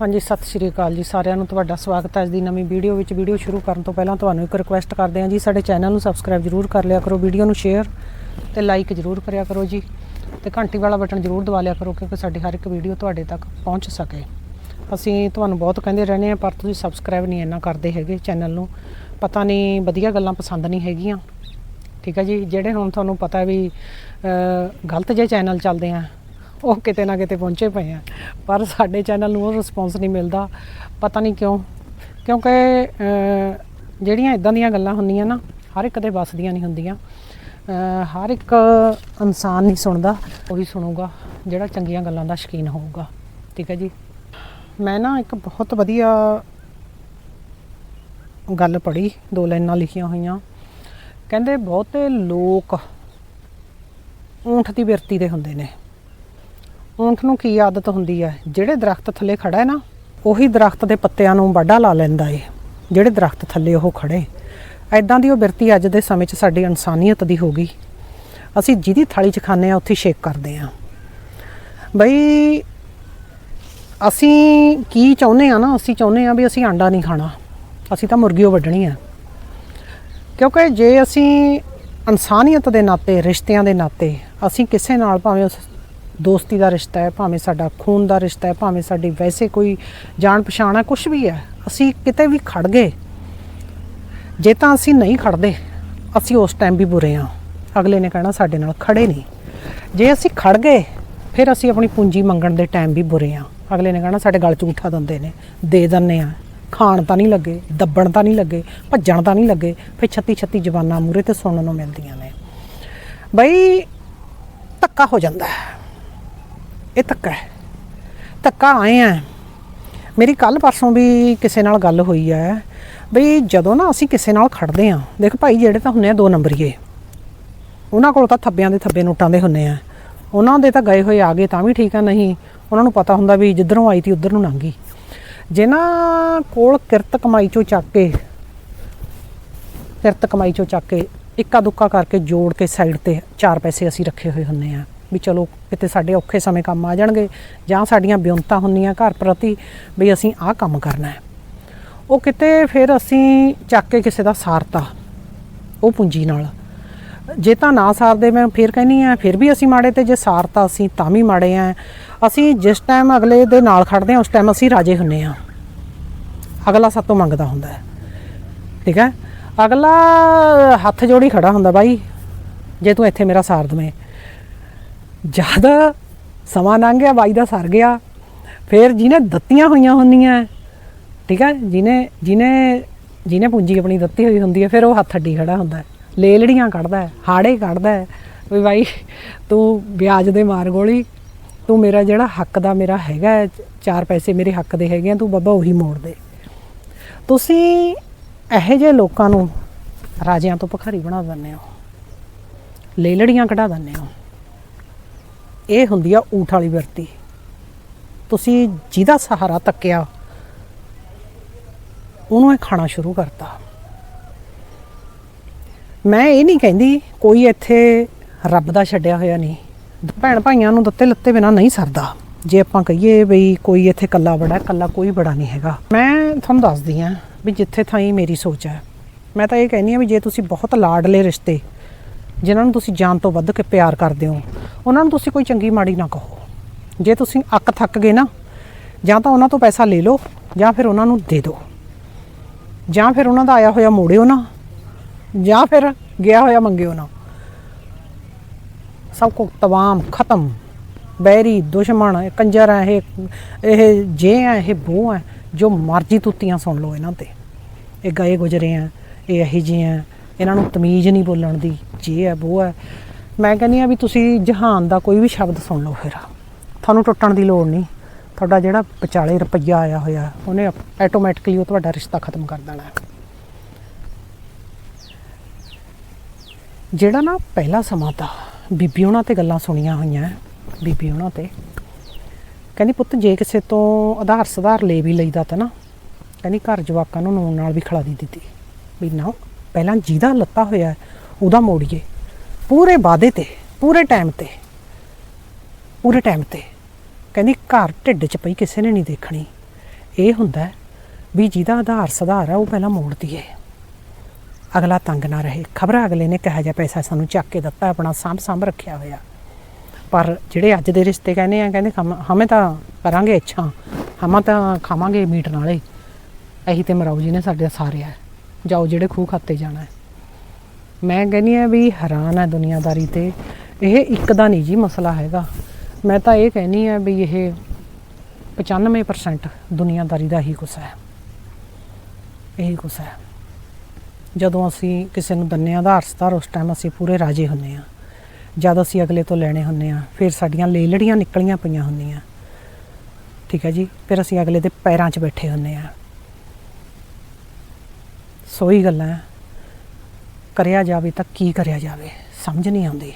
ਹਾਂਜੀ, ਸਤਿ ਸ਼੍ਰੀ ਅਕਾਲ ਜੀ। ਸਾਰਿਆਂ ਨੂੰ ਤੁਹਾਡਾ ਸਵਾਗਤ ਹੈ। ਅੱਜ ਦੀ ਨਵੀਂ ਵੀਡੀਓ ਵਿੱਚ ਵੀਡੀਓ ਸ਼ੁਰੂ ਕਰਨ ਤੋਂ ਪਹਿਲਾਂ ਤੁਹਾਨੂੰ ਇੱਕ ਰਿਕੁਐਸਟ ਕਰਦੇ ਹਾਂ ਜੀ। ਸਾਡੇ ਚੈਨਲ ਨੂੰ ਸਬਸਕ੍ਰਾਈਬ ਜਰੂਰ ਕਰ ਲਿਆ ਕਰੋ। ਵੀਡੀਓ ਨੂੰ ਸ਼ੇਅਰ ਤੇ ਲਾਈਕ ਜਰੂਰ ਕਰਿਆ ਕਰੋ ਜੀ। ਤੇ ਘੰਟੀ ਵਾਲਾ ਬਟਨ ਜਰੂਰ ਦਬਾ ਲਿਆ ਕਰੋ ਕਿਉਂਕਿ ਸਾਡੀ ਹਰ ਇੱਕ ਵੀਡੀਓ ਤੁਹਾਡੇ ਤੱਕ ਪਹੁੰਚ ਸਕੇ। ਅਸੀਂ ਤੁਹਾਨੂੰ ਬਹੁਤ ਕਹਿੰਦੇ ਰਹਿੰਦੇ ਹਾਂ, ਪਰ ਤੁਸੀਂ ਸਬਸਕ੍ਰਾਈਬ ਨਹੀਂ ਇੰਨਾ ਕਰਦੇ ਹੈਗੇ ਚੈਨਲ ਨੂੰ। ਪਤਾ ਨਹੀਂ, ਵਧੀਆ ਗੱਲਾਂ ਪਸੰਦ ਨਹੀਂ ਹੈਗੀਆਂ। ਠੀਕ ਹੈ ਜੀ? ਜਿਹੜੇ ਹੁਣ ਤੁਹਾਨੂੰ ਪਤਾ ਵੀ ਗਲਤ ਜੇ ਚੈਨਲ ਚੱਲਦੇ ਆ ਉਹ ਕਿਤੇ ਨਾ ਕਿਤੇ ਪਹੁੰਚੇ ਪਏ ਆ। ਪਰ ਸਾਡੇ ਚੈਨਲ ਨੂੰ ਉਹ ਰਿਸਪੌਂਸ ਨਹੀਂ ਮਿਲਦਾ। ਪਤਾ ਨਹੀਂ ਕਿਉਂ। ਕਿਉਂਕਿ ਜਿਹੜੀਆਂ ਇਦਾਂ ਦੀਆਂ ਗੱਲਾਂ ਹੁੰਦੀਆਂ ਨਾ, ਹਰ ਇੱਕ ਦੇ ਵੱਸ ਦੀਆਂ ਨਹੀਂ ਹੁੰਦੀਆਂ। ਹਰ ਇੱਕ ਇਨਸਾਨ ਨਹੀਂ ਸੁਣਦਾ, ਉਹੀ ਸੁਣੂਗਾ, ਜਿਹੜਾ ਚੰਗੀਆਂ ਗੱਲਾਂ ਦਾ ਸ਼ੌਕੀਨ ਹੋਊਗਾ। ਠੀਕ ਹੈ ਜੀ? ਮੈਂ ਨਾ ਇੱਕ ਬਹੁਤ ਵਧੀਆ ਗੱਲ ਪੜ੍ਹੀ, ਦੋ ਲਾਈਨਾਂ ਲਿਖੀਆਂ ਹੋਈਆਂ। ਕਹਿੰਦੇ, ਬਹੁਤੇ ਲੋਕ ਊਂਠ ਦੀ ਬਿਰਤੀ ਦੇ ਹੁੰਦੇ ਨੇ। ਊਂਠ ਨੂੰ ਕੀ ਆਦਤ ਹੁੰਦੀ ਹੈ ਜਿਹੜੇ ਦਰਖਤ ਥੱਲੇ ਖੜਾ ਹੈ ਨਾ, ਉਹੀ ਦਰਖਤ ਦੇ ਪੱਤਿਆਂ ਨੂੰ ਵਾਢਾ ਲਾ ਲੈਂਦਾ ਏ। ਜਿਹੜੇ ਦਰਖਤ ਥੱਲੇ ਉਹ ਖੜੇ। ਐਦਾਂ ਦੀ ਉਹ ਬਿਰਤੀ ਅੱਜ ਦੇ ਸਮੇਂ 'ਚ ਸਾਡੀ ਇਨਸਾਨੀਅਤ ਦੀ ਹੋ ਗਈ। ਅਸੀਂ ਜਿਹਦੀ ਥਾਲੀ 'ਚ ਖਾਂਦੇ ਆ, ਉੱਥੇ ਸ਼ੇਕ ਕਰਦੇ ਆ। ਬਈ, ਅਸੀਂ ਕੀ ਚਾਹੁੰਦੇ ਆ ਨਾ? ਅਸੀਂ ਚਾਹੁੰਦੇ ਆ ਵੀ ਅਸੀਂ ਆਂਡਾ ਨਹੀਂ ਖਾਣਾ। ਅਸੀਂ ਤਾਂ ਮੁਰਗੀਓ ਵੱਢਣੀ ਆ। ਕਿਉਂਕਿ ਜੇ ਅਸੀਂ ਇਨਸਾਨੀਅਤ ਦੇ ਨਾਤੇ, ਰਿਸ਼ਤਿਆਂ ਦੇ ਨਾਤੇ, ਅਸੀਂ ਕਿਸੇ ਨਾਲ ਭਾਵੇਂ ਉਸ ਦੋਸਤੀ ਦਾ ਰਿਸ਼ਤਾ ਹੈ, ਭਾਵੇਂ ਸਾਡਾ ਖੂਨ ਦਾ ਰਿਸ਼ਤਾ ਹੈ, ਭਾਵੇਂ ਸਾਡੀ ਵੈਸੇ ਕੋਈ ਜਾਣ ਪਛਾਣ ਹੈ ਕੁਝ ਵੀ ਹੈ, ਅਸੀਂ ਕਿਤੇ ਵੀ ਖੜ ਗਏ। ਜੇ ਤਾਂ ਅਸੀਂ ਨਹੀਂ ਖੜਦੇ, ਅਸੀਂ ਉਸ ਟਾਈਮ ਵੀ ਬੁਰੇ ਆ ਅਗਲੇ ਨੇ ਕਹਿਣਾ ਸਾਡੇ ਨਾਲ ਖੜੇ ਨਹੀਂ। ਜੇ ਅਸੀਂ ਖੜ ਗਏ, ਫਿਰ ਅਸੀਂ ਆਪਣੀ ਪੂੰਜੀ ਮੰਗਣ ਦੇ ਟਾਈਮ ਵੀ ਬੁਰੇ ਆ ਅਗਲੇ ਨੇ ਕਹਿਣਾ ਸਾਡੇ ਗਲ ਝੂਠਾ ਦਿੰਦੇ ਨੇ, ਦੇ ਦਿੰਨੇ ਆ ਖਾਣ ਤਾਂ ਨਹੀਂ ਲੱਗੇ, ਦੱਬਣ ਤਾਂ ਨਹੀਂ ਲੱਗੇ, ਭੱਜਣ ਤਾਂ ਨਹੀਂ ਲੱਗੇ, ਫਿਰ ਛੱਤੀ ਛੱਤੀ ਜਵਾਨਾਂ ਮੂਰੇ ਤੇ ਸੁਣਨ ਨੂੰ ਮਿਲਦੀਆਂ ਨੇ। ਬਈ ਧੱਕਾ ਹੋ ਜਾਂਦਾ ਹੈ। ਇਹ ਧੱਕਾ ਹੈ। ਧੱਕਾ ਆਏ ਆ। ਮੇਰੀ ਕੱਲ ਪਰਸੋਂ ਵੀ ਕਿਸੇ ਨਾਲ ਗੱਲ ਹੋਈ ਹੈ ਬਈ ਜਦੋਂ ਨਾ ਅਸੀਂ ਕਿਸੇ ਨਾਲ ਖੜਦੇ ਆ, ਦੇਖ ਭਾਈ ਜਿਹੜੇ ਤਾਂ ਹੁੰਨੇ ਆ ਦੋ ਨੰਬਰੀਏ, ਉਹਨਾਂ ਕੋਲ ਤਾਂ ਥੱਬਿਆਂ ਦੇ ਥੱਬੇ ਨੋਟਾਂ ਦੇ ਹੁੰਨੇ ਆ। ਉਹਨਾਂ ਦੇ ਤਾਂ ਗਏ ਹੋਏ ਆ ਗਏ ਤਾਂ ਵੀ ਠੀਕ ਆ, ਨਹੀਂ, ਉਹਨਾਂ ਨੂੰ ਪਤਾ ਹੁੰਦਾ ਵੀ ਜਿੱਧਰੋਂ ਆਈ ਤੀ ਉਧਰ ਨੂੰ ਲੰਘੀ ਜਿਨ੍ਹਾਂ ਕੋਲ ਕਿਰਤ ਕਮਾਈ ਚੋਂ ਚੱਕ ਕੇ, ਕਿਰਤ ਕਮਾਈ ਚੋਂ ਚੱਕ ਕੇ ਇੱਕਾ ਦੁੱਕਾ ਕਰਕੇ ਜੋੜ ਕੇ ਸਾਈਡ ਤੇ ਚਾਰ ਪੈਸੇ ਅਸੀਂ ਰੱਖੇ ਹੋਏ ਹੁੰਨੇ ਆ। ਵੀ ਚਲੋ ਕਿਤੇ ਸਾਡੇ ਔਖੇ ਸਮੇਂ ਕੰਮ ਆ ਜਾਣਗੇ ਜਾਂ ਸਾਡੀਆਂ ਬਿਉਂਤਾਂ ਹੁੰਦੀਆਂ ਘਰ ਪ੍ਰਤੀ ਵੀ ਅਸੀਂ ਆਹ ਕੰਮ ਕਰਨਾ ਹੈ। ਉਹ ਕਿਤੇ ਫਿਰ ਅਸੀਂ ਚੱਕ ਕੇ ਕਿਸੇ ਦਾ ਸਾਰਤਾ, ਉਹ ਪੂੰਜੀ ਨਾਲ। ਜੇ ਤਾਂ ਨਾ ਸਾਰਦੇ ਮੈਂ ਫਿਰ ਕਹਿੰਨੀ ਆ ਫਿਰ ਵੀ ਅਸੀਂ ਮਾੜੇ ਤੇ ਜੇ ਸਾਰਤਾ ਅਸੀਂ ਤਾਂ ਵੀ ਮਾੜੇ ਆ ਅਸੀਂ ਜਿਸ ਟਾਈਮ ਅਗਲੇ ਦੇ ਨਾਲ ਖੜਦੇ ਆ ਉਸ ਟਾਈਮ ਅਸੀਂ ਰਾਜੇ ਹੁੰਨੇ ਆ ਅਗਲਾ ਸਾਤੋਂ ਮੰਗਦਾ ਹੁੰਦਾ ਹੈ। ਠੀਕ ਹੈ? ਅਗਲਾ ਹੱਥ ਜੋੜੀ ਖੜਾ ਹੁੰਦਾ, ਬਾਈ, ਜੇ ਤੂੰ ਇੱਥੇ ਮੇਰਾ ਸਾਰ ਦਵੇਂ ਜ਼ਿਆਦਾ ਸਮਾਂ ਲੰਘ ਗਿਆ, ਬਾਈ ਦਾ ਸਰ ਗਿਆ। ਫਿਰ ਜਿਹਨੇ ਦਿੱਤੀਆਂ ਹੋਈਆਂ ਹੁੰਦੀਆਂ, ਠੀਕ ਹੈ, ਜਿਹਨੇ ਜਿਹਨੇ ਜਿਹਨੇ ਪੂੰਜੀ ਆਪਣੀ ਦਿੱਤੀ ਹੋਈ ਹੁੰਦੀ ਹੈ, ਫਿਰ ਉਹ ਹੱਥ ਅੱਡੀ ਖੜਾ ਹੁੰਦਾ ਹੈ। ਲੇਲੜੀਆਂ ਕੱਢਦਾ ਹਾੜੇ ਕੱਢਦਾ ਵੀ ਬਾਈ ਤੂੰ ਵਿਆਜ ਦੇ ਮਾਰ ਗੋਲੀ, ਤੂੰ ਮੇਰਾ ਜਿਹੜਾ ਹੱਕ ਦਾ ਮੇਰਾ ਹੈਗਾ ਚਾਰ ਪੈਸੇ ਮੇਰੇ ਹੱਕ ਦੇ ਹੈਗੇ ਆ, ਤੂੰ ਬਾਬਾ ਉਹੀ ਮੋੜ ਦੇ। ਤੁਸੀਂ ਇਹੋ ਜਿਹੇ ਲੋਕਾਂ ਨੂੰ ਰਾਜਿਆਂ ਤੋਂ ਭਖਾਰੀ ਬਣਾ ਦਿੰਦੇ ਹੋ, ਲੇਲੜੀਆਂ ਕਢਾ ਦਿੰਦੇ ਹੋ। ਇਹ ਹੁੰਦੀ ਆ ਊਠ ਵਾਲੀ ਵਰਤੀ। ਤੁਸੀਂ ਜਿਹਦਾ ਸਹਾਰਾ ਤੱਕਿਆ, ਉਹਨੂੰ ਇਹ ਖਾਣਾ ਸ਼ੁਰੂ ਕਰਤਾ। ਮੈਂ ਇਹ ਨਹੀਂ ਕਹਿੰਦੀ ਕੋਈ ਇੱਥੇ ਰੱਬ ਦਾ ਛੱਡਿਆ ਹੋਇਆ ਨਹੀਂ। ਭੈਣ ਭਾਈਆਂ ਨੂੰ ਦਿੱਤੇ ਲੱਤੇ ਬਿਨਾ ਨਹੀਂ ਸਰਦਾ। ਜੇ ਆਪਾਂ ਕਹੀਏ ਬਈ ਕੋਈ ਇੱਥੇ ਕੱਲਾ ਬੜਾ ਕੱਲਾ ਕੋਈ ਬੜਾ ਨਹੀਂ ਹੈਗਾ। ਮੈਂ ਤੁਹਾਨੂੰ ਦੱਸਦੀ ਆ ਵੀ ਜਿੱਥੇ ਥਾਈ ਮੇਰੀ ਸੋਚ ਹੈ। ਮੈਂ ਤਾਂ ਇਹ ਕਹਿੰਦੀ ਆ ਵੀ ਜੇ ਤੁਸੀਂ ਬਹੁਤ ਲਾਡਲੇ ਰਿਸ਼ਤੇ ਜਿਨ੍ਹਾਂ ਨੂੰ ਤੁਸੀਂ ਜਾਨ ਤੋਂ ਵੱਧ ਕੇ ਪਿਆਰ ਕਰਦੇ ਹੋ, ਉਹਨਾਂ ਨੂੰ ਤੁਸੀਂ ਕੋਈ ਚੰਗੀ ਮਾੜੀ ਨਾ ਕਹੋ। ਜੇ ਤੁਸੀਂ ਅੱਕ ਥੱਕ ਗਏ ਨਾ, ਜਾਂ ਤਾਂ ਉਹਨਾਂ ਤੋਂ ਪੈਸਾ ਲੈ ਲਓ, ਜਾਂ ਫਿਰ ਉਹਨਾਂ ਨੂੰ ਦੇ ਦਿਓ। ਜਾਂ ਫਿਰ ਉਹਨਾਂ ਦਾ ਆਇਆ ਹੋਇਆ ਮੋੜਿਓ ਨਾ, ਜਾਂ ਫਿਰ ਗਿਆ ਹੋਇਆ ਮੰਗਿਓ ਨਾ। ਸਭ ਕੁਝ ਤਮਾਮ ਖਤਮ। ਬੈਰੀ ਦੁਸ਼ਮਣ ਕੰਜਰ ਹੈ, ਇਹ ਇਹ ਜੇ ਹੈ, ਇਹ ਬੋ ਹੈ, ਜੋ ਮਰਜ਼ੀ ਤੁੱਤੀਆਂ ਸੁਣ ਲਓ ਇਹਨਾਂ ਤੇ। ਇਹ ਗਏ ਗੁਜਰੇ ਆ ਇਹ ਇਹੀ ਜਿਹੇ ਆ ਇਹਨਾਂ ਨੂੰ ਤਮੀਜ਼ ਨਹੀਂ ਬੋਲਣ ਦੀ, ਜੇ ਹੈ ਬੋ ਹੈ। ਮੈਂ ਕਹਿੰਦੀ ਆ ਵੀ ਤੁਸੀਂ ਜਹਾਨ ਦਾ ਕੋਈ ਵੀ ਸ਼ਬਦ ਸੁਣ ਲਓ ਫਿਰ। ਤੁਹਾਨੂੰ ਟੁੱਟਣ ਦੀ ਲੋੜ ਨਹੀਂ। ਤੁਹਾਡਾ ਜਿਹੜਾ ਵਿਚਾਲੇ ਰੁਪਈਆ ਆਇਆ ਹੋਇਆ, ਉਹਨੇ ਆਟੋਮੈਟਿਕਲੀ ਉਹ ਤੁਹਾਡਾ ਰਿਸ਼ਤਾ ਖਤਮ ਕਰ ਦੇਣਾ ਹੈ। ਜਿਹੜਾ ਨਾ ਪਹਿਲਾ ਸਮਾਂ ਤਾਂ ਬੀਬੀ ਉਹਨਾਂ ਤੇ ਗੱਲਾਂ ਸੁਣੀਆਂ ਹੋਈਆਂ ਬੀਬੀ ਉਹਨਾਂ ਤੇ। ਕਹਿੰਦੀ ਪੁੱਤ ਜੇ ਕਿਸੇ ਤੋਂ ਆਧਾਰ ਸੁਧਾਰ ਲੈ ਵੀ ਲਈਦਾ ਤਾਂ ਨਾ, ਕਹਿੰਦੀ ਘਰ ਜਵਾਕਾਂ ਨੂੰ ਨੂਨ ਨਾਲ ਵੀ ਖਿਲਾ ਦੀ ਦਿੱਤੀ। ਵੀ ਨਾ ਪਹਿਲਾਂ ਜਿਹਦਾ ਲੱਤਾ ਹੋਇਆ ਉਹਦਾ ਮੋੜੀਏ। ਪੂਰੇ ਵਾਅਦੇ ਤੇ, ਪੂਰੇ ਟਾਈਮ ਤੇ, ਪੂਰੇ ਟਾਈਮ ਤੇ। ਕਹਿੰਦੀ ਘਰ ਢਿੱਡ 'ਚ ਪਈ, ਕਿਸੇ ਨੇ ਨਹੀਂ ਦੇਖਣੀ। ਇਹ ਹੁੰਦਾ ਵੀ ਜਿਹਦਾ ਆਧਾਰ ਸੁਧਾਰ ਹੈ ਉਹ ਪਹਿਲਾਂ ਮੋੜ ਦਈਏ। ਅਗਲਾ ਤੰਗ ਨਾ ਰਹੇ। ਖਬਰ ਅਗਲੇ ਨੇ ਕਿਹਾ ਜਿਹਾ ਪੈਸਾ ਸਾਨੂੰ ਚੱਕ ਕੇ ਦਿੱਤਾ, ਆਪਣਾ ਸਾਂਭ ਸਾਂਭ ਰੱਖਿਆ ਹੋਇਆ। ਪਰ ਜਿਹੜੇ ਅੱਜ ਦੇ ਰਿਸ਼ਤੇ ਕਹਿੰਦੇ ਆ, ਕਹਿੰਦੇ ਹਮ, ਹਮੇ ਤਾਂ ਕਰਾਂਗੇ ਅੱਛਾ ਹਮਾ ਤਾਂ ਖਾਵਾਂਗੇ ਮੀਟ ਨਾਲੇ। ਇਹੀ ਤੇ ਮਰਾਉ ਜੀ ਨੇ ਸਾਡੇ ਸਾਰਿਆ ਜਾਓ ਜਿਹੜੇ ਖੂਹ ਖਾਤੇ ਜਾਣਾ ਹੈ। ਮੈਂ ਕਹਿੰਦੀ ਆ ਵੀ ਹੈਰਾਨ ਹੈ ਦੁਨੀਆਦਾਰੀ ਤੇ। ਇਹ ਇੱਕ ਦਾ ਨਹੀਂ ਜੀ ਮਸਲਾ ਹੈਗਾ। ਮੈਂ ਤਾਂ ਇਹ ਕਹਿੰਦੀ ਆ ਵੀ ਇਹ 95% ਦੁਨੀਆਦਾਰੀ ਦਾ ਹੀ ਕੁਛ ਹੈ। ਇਹੀ ਕੁਸਾ ਹੈ। ਜਦੋਂ ਅਸੀਂ ਕਿਸੇ ਨੂੰ ਦੰਨੇ ਆਧਾਰ ਸਤਾਰ, ਉਸ ਟਾਈਮ ਅਸੀਂ ਪੂਰੇ ਰਾਜੇ ਹੁੰਨੇ ਆ ਜਦ ਅਸੀਂ ਅਗਲੇ ਤੋਂ ਲੈਣੇ ਹੁੰਨੇ ਆ ਫਿਰ ਸਾਡੀਆਂ ਲੇਲੜੀਆਂ ਨਿਕਲੀਆਂ ਪਈਆਂ ਹੁੰਦੀਆਂ। ਠੀਕ ਹੈ ਜੀ, ਫਿਰ ਅਸੀਂ ਅਗਲੇ ਦੇ ਪੈਰਾਂ 'ਚ ਬੈਠੇ ਹੁੰਨੇ ਆ ਸੋਈ ਗੱਲਾਂ ਕਰਿਆ ਜਾਵੇ ਤਾਂ ਕੀ ਕਰਿਆ ਜਾਵੇ, ਸਮਝ ਨਹੀਂ ਆਉਂਦੀ।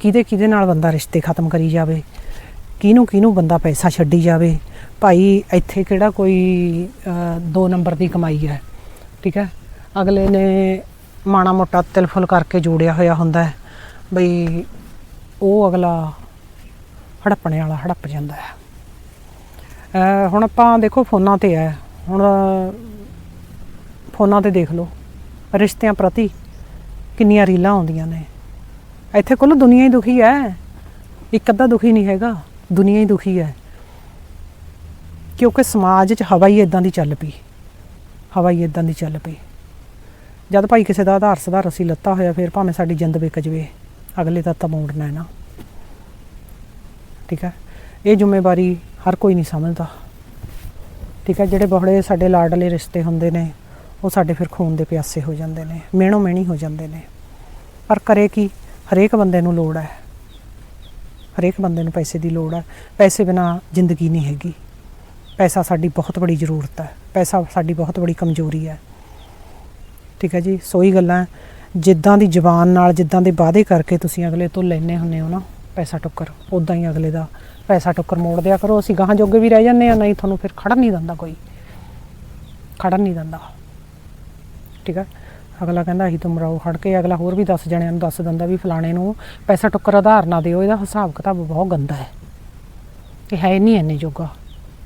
ਕਿਹਦੇ ਕਿਹਦੇ ਨਾਲ ਬੰਦਾ ਰਿਸ਼ਤੇ ਖਤਮ ਕਰੀ ਜਾਵੇ, ਕਿਹਨੂੰ ਕਿਹਨੂੰ ਬੰਦਾ ਪੈਸਾ ਛੱਡੀ ਜਾਵੇ। ਭਾਈ, ਇੱਥੇ ਕਿਹੜਾ ਕੋਈ ਦੋ ਨੰਬਰ ਦੀ ਕਮਾਈ ਹੈ, ਠੀਕ ਹੈ? ਅਗਲੇ ਨੇ ਮਾਣਾ ਮੋਟਾ ਤਿਲਫੁਲ ਕਰਕੇ ਜੋੜਿਆ ਹੋਇਆ ਹੁੰਦਾ ਹੈ, ਬਈ ਉਹ ਅਗਲਾ ਹੜੱਪਣੇ ਵਾਲਾ ਹੜੱਪ ਜਾਂਦਾ ਹੈ। ਹੁਣ ਆਪਾਂ ਦੇਖੋ ਫੋਨਾਂ ਤੇ ਹੈ, ਹੁਣ ਫੋਨਾਂ ਤੇ ਦੇਖ ਲਓ, ਰਿਸ਼ਤਿਆਂ ਪ੍ਰਤੀ ਕਿੰਨੀਆਂ ਰੀਲਾਂ ਆਉਂਦੀਆਂ ਨੇ। ਇੱਥੇ ਕੁੱਲ ਦੁਨੀਆ ਹੀ ਦੁਖੀ ਹੈ ਇੱਕ ਅੱਧਾ ਦੁਖੀ ਨਹੀਂ ਹੈਗਾ, ਦੁਨੀਆ ਹੀ ਦੁਖੀ ਹੈ ਕਿਉਂਕਿ ਸਮਾਜ 'ਚ ਹਵਾ ਹੀ ਇਦਾਂ ਦੀ ਚੱਲ ਪਈ। ਹਵਾ ਹੀ ਇਦਾਂ ਦੀ ਚੱਲ ਪਈ। ਜਦ ਭਾਈ ਕਿਸੇ ਦਾ ਆਧਾਰ ਸੁਧਾਰ ਅਸੀਂ ਲੱਤਾ ਹੋਇਆ, ਫਿਰ ਭਾਵੇਂ ਸਾਡੀ ਜਿੰਦ ਵਿਕ ਜਵੇ, ਅਗਲੇ ਦਾ ਤਾਂ ਮੋੜਨਾ ਹੈ ਨਾ। ਠੀਕ ਹੈ ਇਹ ਜ਼ਿੰਮੇਵਾਰੀ ਹਰ ਕੋਈ ਨਹੀਂ ਸਮਝਦਾ। ਠੀਕ ਹੈ ਜਿਹੜੇ ਬੜੇ ਸਾਡੇ ਲਾਡਲੇ ਰਿਸ਼ਤੇ ਹੁੰਦੇ ਨੇ ਉਹ ਸਾਡੇ ਫਿਰ ਖੂਨ ਦੇ ਪਿਆਸੇ ਹੋ ਜਾਂਦੇ ਨੇ, ਮਿਹਣੋ ਮਿਹਣੀ ਹੋ ਜਾਂਦੇ ਨੇ। ਪਰ ਕਰੇ ਕੀ? ਹਰੇਕ ਬੰਦੇ ਨੂੰ ਲੋੜ ਹੈ। ਹਰੇਕ ਬੰਦੇ ਨੂੰ ਪੈਸੇ ਦੀ ਲੋੜ ਹੈ। ਪੈਸੇ ਬਿਨਾ ਜ਼ਿੰਦਗੀ ਨਹੀਂ ਹੈਗੀ। ਪੈਸਾ ਸਾਡੀ ਬਹੁਤ ਬੜੀ ਜ਼ਰੂਰਤ ਹੈ। ਪੈਸਾ ਸਾਡੀ ਬਹੁਤ ਬੜੀ ਕਮਜ਼ੋਰੀ ਹੈ। ਠੀਕ ਹੈ ਜੀ? ਸੋਈ ਗੱਲਾਂ ਜਿੱਦਾਂ ਦੀ ਜ਼ਬਾਨ ਨਾਲ, ਜਿੱਦਾਂ ਦੇ ਵਾਅਦੇ ਕਰਕੇ ਤੁਸੀਂ ਅਗਲੇ ਤੋਂ ਲੈਣੇ ਹੁੰਨੇ ਹੋ ਨਾ, ਪੈਸਾ ਟੁੱਕਰ ਉਦਾਂ ਹੀ ਅਗਲੇ ਦਾ ਪੈਸਾ ਟੁੱਕਰ ਮੋੜ ਦਿਆ ਕਰੋ। ਅਸੀਂ ਗਾਹਾਂ ਜੋਗੇ ਵੀ ਰਹਿ ਜਾਂਦੇ ਆ ਨਹੀਂ ਤੁਹਾਨੂੰ ਫਿਰ ਖੜਨ ਨਹੀਂ ਦਿੰਦਾ ਕੋਈ। ਖੜਨ ਨਹੀਂ ਦਿੰਦਾ। ਠੀਕ ਹੈ ਅਗਲਾ ਕਹਿੰਦਾ ਅਸੀਂ ਤੁਮ ਰਹੋ ਹੜ ਕੇ, ਅਗਲਾ ਹੋਰ ਵੀ 10 ਜਣਿਆਂ ਨੂੰ ਦੱਸ ਦਿੰਦਾ ਵੀ ਫਲਾਣੇ ਨੂੰ ਪੈਸਾ ਟੁੱਕਰ ਆਧਾਰ ਨਾ ਦਿਓ, ਇਹਦਾ ਹਿਸਾਬ ਕਿਤਾਬ ਬਹੁਤ ਗੰਦਾ ਹੈ। ਇਹ ਹੈ ਨਹੀਂ ਇੰਨੇ ਜੋਗਾ।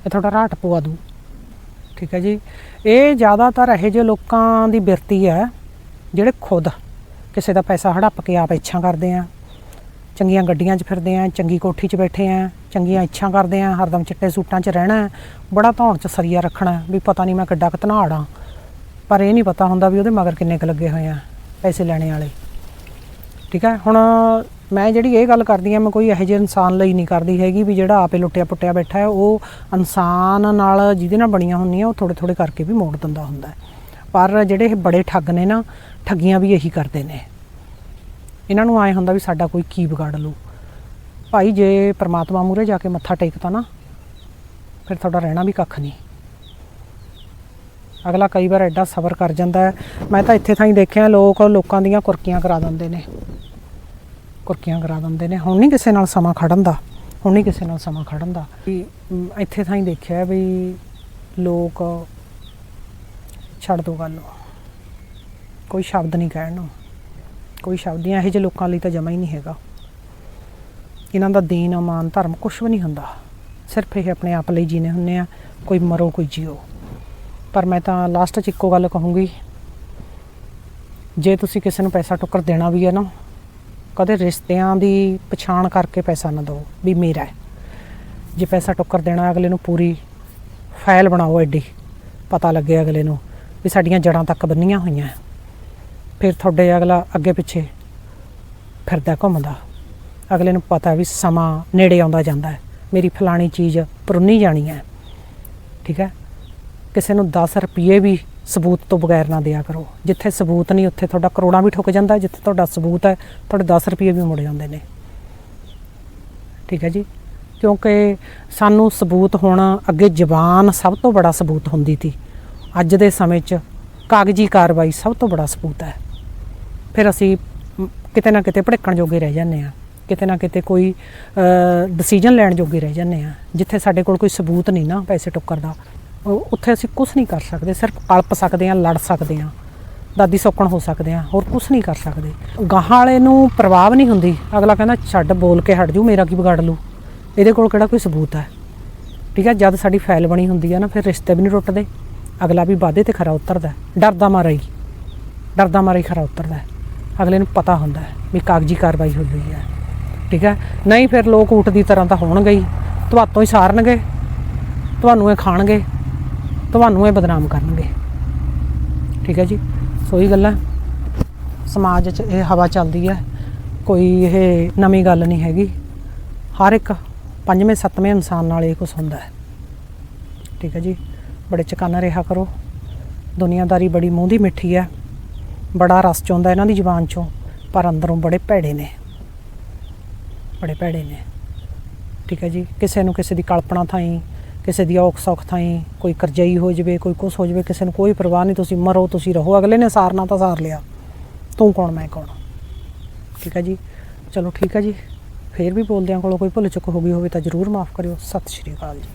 ਇਹ ਤੁਹਾਡਾ ਰਾਟ ਪਵਾ ਦੂ ਠੀਕ ਹੈ ਜੀ। ਇਹ ਜ਼ਿਆਦਾਤਰ ਇਹੋ ਜਿਹੇ ਲੋਕਾਂ ਦੀ ਬਿਰਤੀ ਹੈ, ਜਿਹੜੇ ਖੁਦ ਕਿਸੇ ਦਾ ਪੈਸਾ ਹੜੱਪ ਕੇ ਆਪ ਇੱਛਾ ਕਰਦੇ ਆ। ਚੰਗੀਆਂ ਗੱਡੀਆਂ 'ਚ ਫਿਰਦੇ ਆ, ਚੰਗੀ ਕੋਠੀ 'ਚ ਬੈਠੇ ਆ, ਚੰਗੀਆਂ ਇੱਛਾ ਕਰਦੇ ਆ, ਹਰਦਮ ਚਿੱਟੇ ਸੂਟਾਂ 'ਚ ਰਹਿਣਾ, ਬੜਾ ਧੌਣ 'ਚ ਸਰੀਆ ਰੱਖਣਾ, ਵੀ ਪਤਾ ਨਹੀਂ ਮੈਂ ਕਿੱਡਾ ਕਤਨਾੜ ਆ। ਪਰ ਇਹ ਨਹੀਂ ਪਤਾ ਹੁੰਦਾ ਵੀ ਉਹਦੇ ਮਗਰ ਕਿੰਨੇ ਕੁ ਲੱਗੇ ਹੋਏ ਆ ਪੈਸੇ ਲੈਣੇ ਵਾਲੇ। ਠੀਕ ਹੈ? ਹੁਣ ਮੈਂ ਜਿਹੜੀ ਇਹ ਗੱਲ ਕਰਦੀ ਆ ਮੈਂ ਕੋਈ ਇਹੋ ਜਿਹੇ ਇਨਸਾਨ ਲਈ ਨਹੀਂ ਕਰਦੀ ਹੈਗੀ ਵੀ ਜਿਹੜਾ ਆਪੇ ਲੁੱਟਿਆ ਪੁੱਟਿਆ ਬੈਠਾ ਹੈ, ਉਹ ਇਨਸਾਨ ਨਾਲ ਜਿਹਦੇ ਨਾਲ ਬਣੀਆਂ ਹੁੰਦੀਆਂ, ਉਹ ਥੋੜੇ ਥੋੜੇ ਕਰਕੇ ਵੀ ਮੋੜ ਦਿੰਦਾ ਹੁੰਦਾ ਪਰ ਜਿਹੜੇ ਇਹ ਬੜੇ ਠੱਗ ਨੇ ਨਾ, ਠੱਗੀਆਂ ਵੀ ਇਹੀ ਕਰਦੇ ਨੇ। ਇਹਨਾਂ ਨੂੰ ਆਏ ਹੁੰਦਾ ਵੀ ਸਾਡਾ ਕੋਈ ਕੀ ਵਿਗਾੜ ਲੂ ਭਾਈ, ਜੇ ਪ੍ਰਮਾਤਮਾ ਮੂਰੇ ਜਾ ਕੇ ਮੱਥਾ ਟੇਕਤਾ ਨਾ, ਫਿਰ ਤੁਹਾਡਾ ਰਹਿਣਾ ਵੀ ਕੱਖ ਨਹੀਂ। ਅਗਲਾ ਕਈ ਵਾਰ ਐਡਾ ਸਬਰ ਕਰ ਜਾਂਦਾ ਹੈ। ਮੈਂ ਤਾਂ ਇੱਥੇ ਥਾਈ ਦੇਖਿਆ ਲੋਕ ਲੋਕਾਂ ਦੀਆਂ ਕੁਰਕੀਆਂ ਕਰਾ ਦਿੰਦੇ ਨੇ। ਕੁਰਕੀਆਂ ਕਰਾ ਦਿੰਦੇ ਨੇ। ਹੁਣ ਨਹੀਂ ਕਿਸੇ ਨਾਲ ਸਮਾਂ ਖੜਨ ਦਾ। ਹੁਣ ਨਹੀਂ ਕਿਸੇ ਨਾਲ ਸਮਾਂ ਖੜਨ ਦਾ। ਵੀ ਮ, ਇੱਥੇ ਥਾਈ ਦੇਖਿਆ ਵੀ ਲੋਕ ਛੱਡ ਦੋ ਗੱਲ। ਕੋਈ ਸ਼ਬਦ ਨਹੀਂ ਕਹਿਣ ਨੂੰ। ਕੋਈ ਸ਼ਬਦ ਨਹੀਂ। ਇਹੋ ਜਿਹੇ ਲੋਕਾਂ ਲਈ ਤਾਂ ਜਮਾ ਹੀ ਨਹੀਂ ਹੈਗਾ। ਇਹਨਾਂ ਦਾ ਦੀਨ ਅਮਾਨ ਧਰਮ ਕੁਝ ਵੀ ਨਹੀਂ ਹੁੰਦਾ। ਸਿਰਫ ਇਹ ਆਪਣੇ ਆਪ ਲਈ ਜੀਨੇ ਹੁੰਨੇ ਆ। ਕੋਈ ਮਰੋ ਕੋਈ ਜਿਓ। ਪਰ ਮੈਂ ਤਾਂ ਲਾਸਟ 'ਚ ਇੱਕੋ ਗੱਲ ਕਹੂੰਗੀ। ਜੇ ਤੁਸੀਂ ਕਿਸੇ ਨੂੰ ਪੈਸਾ ਟੁੱਕਰ ਦੇਣਾ ਵੀ ਹੈ ਨਾ, ਕਦੇ ਰਿਸ਼ਤਿਆਂ ਦੀ ਪਛਾਣ ਕਰਕੇ ਪੈਸਾ ਨਾ ਦਿਓ ਵੀ ਮੇਰਾ ਹੈ। ਜੇ ਪੈਸਾ ਟੁੱਕਰ ਦੇਣਾ ਅਗਲੇ ਨੂੰ ਪੂਰੀ ਫਾਈਲ ਬਣਾਓ ਐਡੀ, ਪਤਾ ਲੱਗੇ ਅਗਲੇ ਨੂੰ ਵੀ ਸਾਡੀਆਂ ਜੜਾਂ ਤੱਕ ਬੰਨੀਆਂ ਹੋਈਆਂ ਫਿਰ ਤੁਹਾਡੇ ਅਗਲਾ ਅੱਗੇ ਪਿੱਛੇ ਫਿਰਦਾ ਘੁੰਮਦਾ। ਅਗਲੇ ਨੂੰ ਪਤਾ ਵੀ ਸਮਾਂ ਨੇੜੇ ਆਉਂਦਾ ਜਾਂਦਾ ਹੈ। ਮੇਰੀ ਫਲਾਣੀ ਚੀਜ਼ ਪਰੁੰਨੀ ਜਾਣੀ ਹੈ। ਠੀਕ ਹੈ? ਕਿਸੇ ਨੂੰ 10 ਰੁਪਏ ਵੀ ਸਬੂਤ ਤੋਂ ਬਗੈਰ ਨਾ ਦਿਆ ਕਰੋ। ਜਿੱਥੇ ਸਬੂਤ ਨਹੀਂ, ਉੱਥੇ ਤੁਹਾਡਾ ਕਰੋੜਾਂ ਵੀ ਠੁੱਕ ਜਾਂਦਾ ਜਿੱਥੇ ਤੁਹਾਡਾ ਸਬੂਤ ਹੈ, ਤੁਹਾਡੇ 10 ਰੁਪਏ ਵੀ ਮੁੜ ਜਾਂਦੇ ਨੇ। ਠੀਕ ਹੈ ਜੀ? ਕਿਉਂਕਿ ਸਾਨੂੰ ਸਬੂਤ ਹੋਣਾ ਅੱਗੇ ਜ਼ਬਾਨ ਸਭ ਤੋਂ ਬੜਾ ਸਬੂਤ ਹੁੰਦੀ ਸੀ। ਅੱਜ ਦੇ ਸਮੇਂ 'ਚ ਕਾਗਜ਼ੀ ਕਾਰਵਾਈ ਸਭ ਤੋਂ ਬੜਾ ਸਬੂਤ ਹੈ। ਫਿਰ ਅਸੀਂ ਕਿਤੇ ਨਾ ਕਿਤੇ ਭੜਕਣ ਜੋਗੇ ਰਹਿ ਜਾਂਦੇ ਆ ਕਿਤੇ ਨਾ ਕਿਤੇ ਕੋਈ ਡਿਸੀਜਨ ਲੈਣ ਜੋਗੇ ਰਹਿ ਜਾਂਦੇ ਆ ਜਿੱਥੇ ਸਾਡੇ ਕੋਲ ਕੋਈ ਸਬੂਤ ਨਹੀਂ ਨਾ ਪੈਸੇ ਟੁੱਕਰ ਦਾ। ਉੱਥੇ ਅਸੀਂ ਕੁਝ ਨਹੀਂ ਕਰ ਸਕਦੇ, ਸਿਰਫ ਕਲਪ ਸਕਦੇ ਹਾਂ, ਲੜ ਸਕਦੇ ਹਾਂ, ਦਾਦੀ ਸੌਕਣ ਹੋ ਸਕਦੇ ਆ ਹੋਰ ਕੁਝ ਨਹੀਂ ਕਰ ਸਕਦੇ। ਗਾਹਾਂ ਵਾਲੇ ਨੂੰ ਪ੍ਰਭਾਵ ਨਹੀਂ ਹੁੰਦੀ, ਅਗਲਾ ਕਹਿੰਦਾ ਛੱਡ ਬੋਲ ਕੇ ਹਟ ਜੂ ਮੇਰਾ ਕੀ ਵਿਗਾੜ ਲੂ ਇਹਦੇ ਕੋਲ ਕਿਹੜਾ ਕੋਈ ਸਬੂਤ ਹੈ? ਠੀਕ ਹੈ, ਜਦ ਸਾਡੀ ਫਾਈਲ ਬਣੀ ਹੁੰਦੀ ਹੈ ਨਾ, ਫਿਰ ਰਿਸ਼ਤੇ ਵੀ ਨਹੀਂ ਟੁੱਟਦੇ ਅਗਲਾ ਵੀ ਵਾਅਦੇ ਤੇ ਖਰਾ ਉਤਰਦਾ ਡਰਦਾ ਮਾਰਾ ਹੀ, ਡਰਦਾ ਮਾਰਾ ਹੀ ਖਰਾ ਉਤਰਦਾ ਅਗਲੇ ਨੂੰ ਪਤਾ ਹੁੰਦਾ ਵੀ ਕਾਗਜ਼ੀ ਕਾਰਵਾਈ ਹੋ ਹੋਈ ਹੈ। ਠੀਕ ਹੈ, ਨਹੀਂ ਫਿਰ ਲੋਕ ਊਟ ਦੀ ਤਰ੍ਹਾਂ ਤਾਂ ਹੋਣਗੇ ਹੀ ਤੁਹਾਤੋਂ ਹੀ ਸਾਰਨਗੇ, ਤੁਹਾਨੂੰ ਇਹ ਖਾਣਗੇ। ਤੁਹਾਨੂੰ ਇਹ ਬਦਨਾਮ ਕਰਨਗੇ। ਠੀਕ ਹੈ ਜੀ? ਸੋ ਇਹ ਗੱਲਾਂ। ਸਮਾਜ 'ਚ ਇਹ ਹਵਾ ਚੱਲਦੀ ਹੈ। ਕੋਈ ਇਹ ਨਵੀਂ ਗੱਲ ਨਹੀਂ ਹੈਗੀ। ਹਰ ਇੱਕ ਪੰਜਵੇਂ, ਸੱਤਵੇਂ ਇਨਸਾਨ ਨਾਲ ਇਹ ਕੁਝ ਹੁੰਦਾ ਹੈ। ਠੀਕ ਹੈ ਜੀ? ਬੜੇ ਚਕੰਨ ਰਿਹਾ ਕਰੋ। ਦੁਨੀਆਦਾਰੀ ਬੜੀ ਮੂੰਹ ਦੀ ਮਿੱਠੀ ਹੈ। ਬੜਾ ਰਸ ਚੋਂਦਾ ਇਹਨਾਂ ਦੀ ਜ਼ੁਬਾਨ ਚੋਂ। ਪਰ ਅੰਦਰੋਂ ਬੜੇ ਭੈੜੇ ਨੇ। ਬੜੇ ਭੈੜੇ ਨੇ। ਠੀਕ ਹੈ ਜੀ? ਕਿਸੇ ਨੂੰ ਕਿਸੇ ਦੀ ਕਲਪਨਾ ਥਾਈ ਕਿਸੇ ਦੀ ਔਖ ਸੌਖ ਥਾਈ ਕੋਈ ਕਰਜਾਈ ਹੋ ਜਵੇ, ਕੋਈ ਕੁਛ ਹੋ ਜਵੇ, ਕਿਸੇ ਨੂੰ ਕੋਈ ਪਰਵਾਹ ਨਹੀਂ, ਤੁਸੀਂ ਮਰੋ, ਤੁਸੀਂ ਰਹੋ। ਅਗਲੇ ਨੇ ਸਾਰਨਾ ਤਾਂ ਸਾਰ ਲਿਆ। ਤੂੰ ਕੌਣ, ਮੈਂ ਕੌਣ? ਠੀਕ ਹੈ ਜੀ? ਚਲੋ ਠੀਕ ਹੈ ਜੀ। ਫੇਰ ਵੀ ਬੋਲਦਿਆਂ ਕੋਲੋਂ ਕੋਈ ਭੁੱਲ ਚੁੱਕ ਹੋ ਗਈ ਹੋਵੇ ਤਾਂ ਜ਼ਰੂਰ ਮਾਫ ਕਰਿਓ। ਸਤਿ ਸ਼੍ਰੀ ਅਕਾਲ ਜੀ।